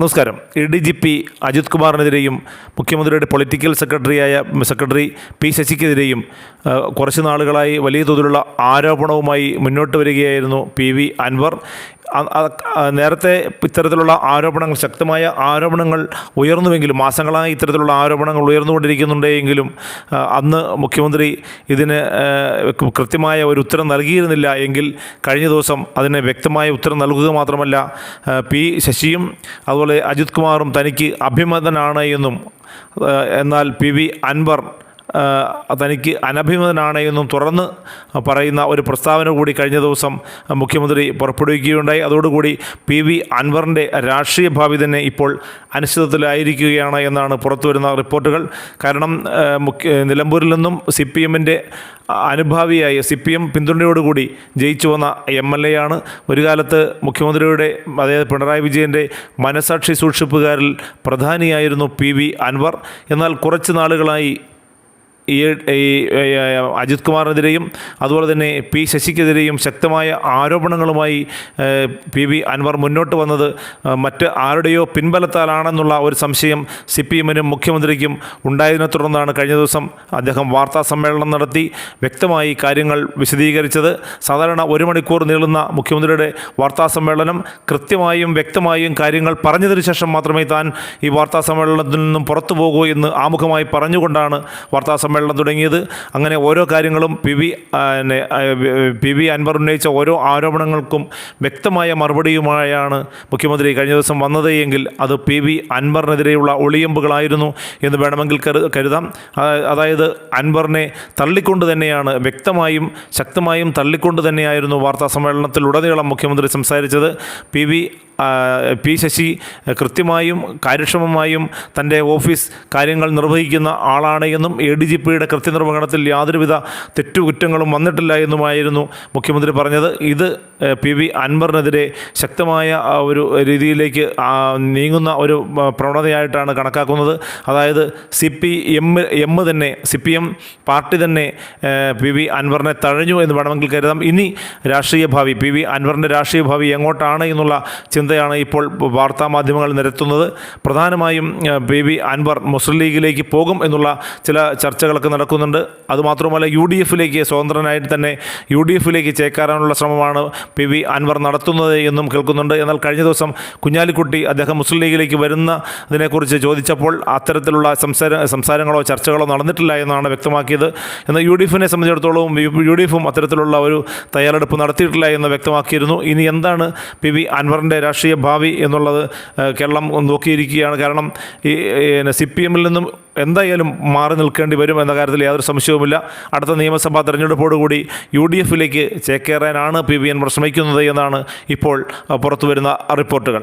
നമസ്കാരം. A D G P Ajith കുമാറിനെതിരെയും മുഖ്യമന്ത്രിയുടെ political സെക്രട്ടറിയായ സെക്രട്ടറി പി ശശിക്കെതിരെയും കുറച്ച് നാളുകളായി വലിയ തോതിലുള്ള ആരോപണവുമായി മുന്നോട്ട് വരികയായിരുന്നു പി വി അൻവർ. നേരത്തെ ഇത്തരത്തിലുള്ള ആരോപണങ്ങൾ ശക്തമായ ആരോപണങ്ങൾ ഉയർന്നുവെങ്കിലും മാസങ്ങളായി ഇത്തരത്തിലുള്ള ആരോപണങ്ങൾ ഉയർന്നുകൊണ്ടിരിക്കുന്നുണ്ടെങ്കിലും അന്ന് മുഖ്യമന്ത്രി ഇതിന് കൃത്യമായ ഒരു ഉത്തരം നൽകിയിരുന്നില്ല എങ്കിൽ കഴിഞ്ഞ ദിവസം അതിന് വ്യക്തമായ ഉത്തരം നൽകുക മാത്രമല്ല പി ശശിയും അതുപോലെ അജിത് കുമാറും തനിക്ക് അഭിമതനാണ് എന്നും എന്നാൽ പി വി അൻവർ തനിക്ക് അനഭിമതനാണ് എന്നും തുറന്ന് പറയുന്ന ഒരു പ്രസ്താവന കൂടി കഴിഞ്ഞ ദിവസം മുഖ്യമന്ത്രി പുറപ്പെടുവിക്കുകയുണ്ടായി. അതോടുകൂടി പി വി അൻവറിന്റെ രാഷ്ട്രീയ ഭാവി തന്നെ ഇപ്പോൾ അനിശ്ചിതത്വത്തിലായിരിക്കുകയാണ് എന്നാണ് പുറത്തുവരുന്ന റിപ്പോർട്ടുകൾ. കാരണം മുഖ്യ നിലമ്പൂരിൽ നിന്നും സി പി എമ്മിന്റെ അനുഭാവിയായ സി പി എം പിന്തുണയോടുകൂടി ജയിച്ചു വന്ന എം എൽ എ ആണ് ഒരു കാലത്ത് മുഖ്യമന്ത്രിയുടെ അതായത് പിണറായി വിജയന്റെ മനസാക്ഷി സൂക്ഷിപ്പുകാരിൽ പ്രധാനിയായിരുന്നു പി വി അൻവർ. എന്നാൽ കുറച്ച് നാളുകളായി ഈ അജിത് കുമാറിനെതിരെയും അതുപോലെ തന്നെ പി ശശിക്കെതിരെയും ശക്തമായ ആരോപണങ്ങളുമായി പി വി അൻവർ മുന്നോട്ട് വന്നത് മറ്റ് ആരുടെയോ പിൻബലത്താലാണെന്നുള്ള ഒരു സംശയം സി പി എമ്മിനും മുഖ്യമന്ത്രിക്കും ഉണ്ടായതിനെ തുടർന്നാണ് കഴിഞ്ഞ ദിവസം അദ്ദേഹം വാർത്താ സമ്മേളനം നടത്തി വ്യക്തമായി കാര്യങ്ങൾ വിശദീകരിച്ചത്. സാധാരണ ഒരു മണിക്കൂർ നീളുന്ന മുഖ്യമന്ത്രിയുടെ വാർത്താ സമ്മേളനം കൃത്യമായും വ്യക്തമായും കാര്യങ്ങൾ പറഞ്ഞതിന് ശേഷം മാത്രമേ താൻ ഈ വാർത്താ സമ്മേളനത്തിൽ നിന്നും പുറത്തു പോകൂ എന്ന് ആമുഖമായി പറഞ്ഞുകൊണ്ടാണ് വാർത്താ സമ്മേളനം തുടങ്ങിയത്. അങ്ങനെ ഓരോ കാര്യങ്ങളും P V P V Anvar ഉന്നയിച്ച ഓരോ ആരോപണങ്ങൾക്കും വ്യക്തമായ മറുപടിയുമായാണ് മുഖ്യമന്ത്രി കഴിഞ്ഞ ദിവസം വന്നത് എങ്കിൽ അത് പി വി അൻവറിനെതിരെയുള്ള ഒളിയമ്പുകളായിരുന്നു എന്ന് വേണമെങ്കിൽ കരുതാം. അതായത് അൻവറിനെ തള്ളിക്കൊണ്ട് തന്നെയാണ് വ്യക്തമായും ശക്തമായും തള്ളിക്കൊണ്ട് തന്നെയായിരുന്നു വാർത്താ സമ്മേളനത്തിൽ ഉടനീളം മുഖ്യമന്ത്രി സംസാരിച്ചത്. പി വി പി ശശി കൃത്യമായും കാര്യക്ഷമമായും തന്റെ ഓഫീസ് കാര്യങ്ങൾ നിർവഹിക്കുന്ന ആളാണ് എന്നും എ ഡി ജി പിയുടെ കൃത്യനിർവഹണത്തിൽ യാതൊരുവിധ തെറ്റുകുറ്റങ്ങളും വന്നിട്ടില്ല എന്നുമായിരുന്നു മുഖ്യമന്ത്രി പറഞ്ഞത്. ഇത് പി വി അൻവറിനെതിരെ ശക്തമായ ഒരു രീതിയിലേക്ക് നീങ്ങുന്ന ഒരു പ്രവണതയായിട്ടാണ് കണക്കാക്കുന്നത്. അതായത് സി പി എം എം തന്നെ സി പി എം പാർട്ടി തന്നെ പി വി അൻവറിനെ തഴഞ്ഞു എന്ന് വേണമെങ്കിൽ കരുതാം. ഇനി രാഷ്ട്രീയ ഭാവി പി വി അൻവറിന്റെ രാഷ്ട്രീയ ഭാവി എങ്ങോട്ടാണ് എന്നുള്ള ചിന്തയാണ് ഇപ്പോൾ വാർത്താ മാധ്യമങ്ങൾ നിരത്തുന്നത്. പ്രധാനമായും പി വി അൻവർ മുസ്ലിം ലീഗിലേക്ക് പോകും എന്നുള്ള ചില ചർച്ചകളൊക്കെ നടക്കുന്നുണ്ട്. അതുമാത്രമല്ല യു ഡി എഫിലേക്ക് സ്വതന്ത്രനായിട്ട് തന്നെ യു ഡി എഫിലേക്ക് ചേക്കാറാനുള്ള ശ്രമമാണ് പി വി അൻവർ നടത്തുന്നത് എന്നും കേൾക്കുന്നുണ്ട്. എന്നാൽ കഴിഞ്ഞ ദിവസം കുഞ്ഞാലിക്കുട്ടി അദ്ദേഹം മുസ്ലിം ലീഗിലേക്ക് വരുന്നതിനെക്കുറിച്ച് ചോദിച്ചപ്പോൾ അത്തരത്തിലുള്ള സംസാര സംസാരങ്ങളോ ചർച്ചകളോ നടന്നിട്ടില്ല എന്നാണ് വ്യക്തമാക്കിയത്. എന്നാൽ യു ഡി എഫിനെ സംബന്ധിച്ചിടത്തോളം യു- ഡി എഫും അത്തരത്തിലുള്ള ഒരു തയ്യാറെടുപ്പ് നടത്തിയിട്ടില്ല എന്ന് വ്യക്തമാക്കിയിരുന്നു. ഇനി എന്താണ് പി വി അൻവറിന്റെ രാഷ്ട്രീയ ഭാവി എന്നുള്ളത് കേരളം നോക്കിയിരിക്കുകയാണ്. കാരണം ഈ സി പി എമ്മിൽ നിന്നും എന്തായാലും മാറി നിൽക്കേണ്ടി വരും എന്ന കാര്യത്തിൽ യാതൊരു സംശയവുമില്ല. അടുത്ത നിയമസഭാ തെരഞ്ഞെടുപ്പോടുകൂടി യു ഡി എഫിലേക്ക് ചേക്കേറാനാണ് പി വി എൻ ശ്രമിക്കുന്നത് എന്നാണ് ഇപ്പോൾ പുറത്തുവരുന്ന റിപ്പോർട്ടുകൾ.